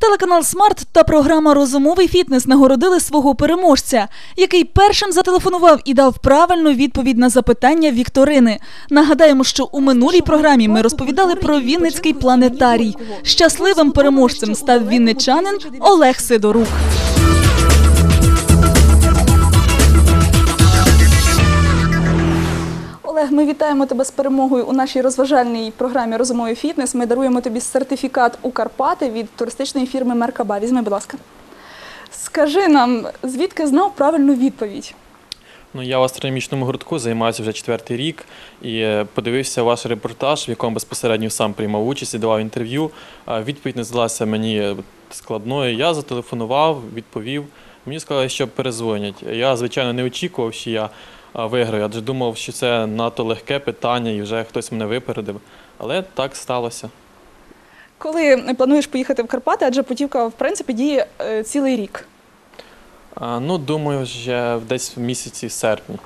Телеканал Смарт та програма Розумовий фітнес нагородили свого переможця, який першим зателефонував і дав правильну відповідь на запитання Вікторини. Нагадаємо, що у минулій програмі ми розповідали про Вінницький планетарій. Щасливим переможцем став вінничанин Олег Сидорук. Олег, ми вітаємо тебе з перемогою у нашій розважальній програмі Розумовий фітнес. Ми даруємо тобі сертифікат у Карпати від туристичної фірми Меркаба. Візьми, будь ласка. Скажи нам, звідки знав правильну відповідь? Ну, я в астрономічному гуртку займаюся вже четвертий рік і е, подивився ваш репортаж, в якому безпосередньо сам приймав участь і давав інтерв'ю. Відповідь не здалася мені е, складною. Я зателефонував, відповів. Мені сказали, що перезвонять. Я, звичайно, не очікував, що я виграю, адже думав, що це надто легке питання і вже хтось мене випередив. Але так сталося. Коли плануєш поїхати в Карпати, адже путівка в принципі діє е, цілий рік. А, Ну, думаю, вже десь в місяці серпні,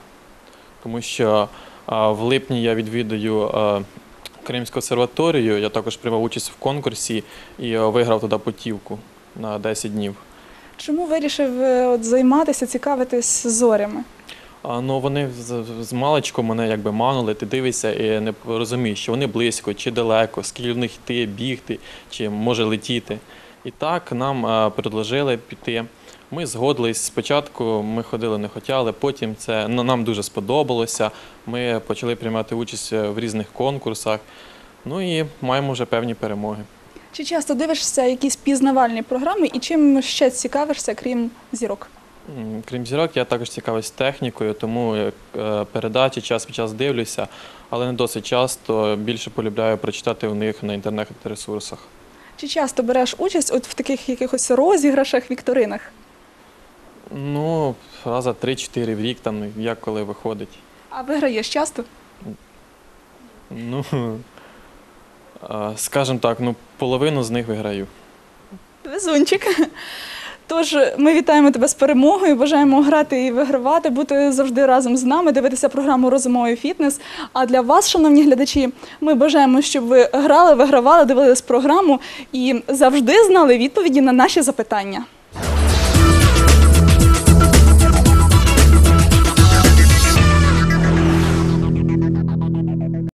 тому що а, в липні я відвідую а, Кримську обсерваторію, я також приймав участь в конкурсі і а, виграв туди путівку на 10 днів. Чому вирішив е, от, займатися, цікавитись зорями? Ну, вони з, маличку мене якби манули, ти дивишся і не розумієш, що вони близько чи далеко, скільки в них йти, бігти, чи може летіти. І так нам предложили піти. Ми згодились. Спочатку ми ходили не хотіли, потім це ну, нам дуже сподобалося. Ми почали приймати участь е, в різних конкурсах. Ну і маємо вже певні перемоги. Чи часто дивишся якісь пізнавальні програми і чим ще цікавишся, крім зірок? Крім зірок, я також цікавусь технікою, тому е, передачі час від часу дивлюся, але не досить часто. Більше полюбляю прочитати у них на інтернет-ресурсах. Чи часто береш участь от в таких якихось розіграшах, вікторинах? Ну, раза 3-4 в рік, там як коли виходить. А виграєш часто? Ну, скажімо так, ну, половину з них виграю. Везунчик. Тож ми вітаємо тебе з перемогою, бажаємо грати і вигравати, бути завжди разом з нами, дивитися програму Розумовий фітнес. А для вас, шановні глядачі, ми бажаємо, щоб ви грали, вигравали, дивились програму і завжди знали відповіді на наші запитання.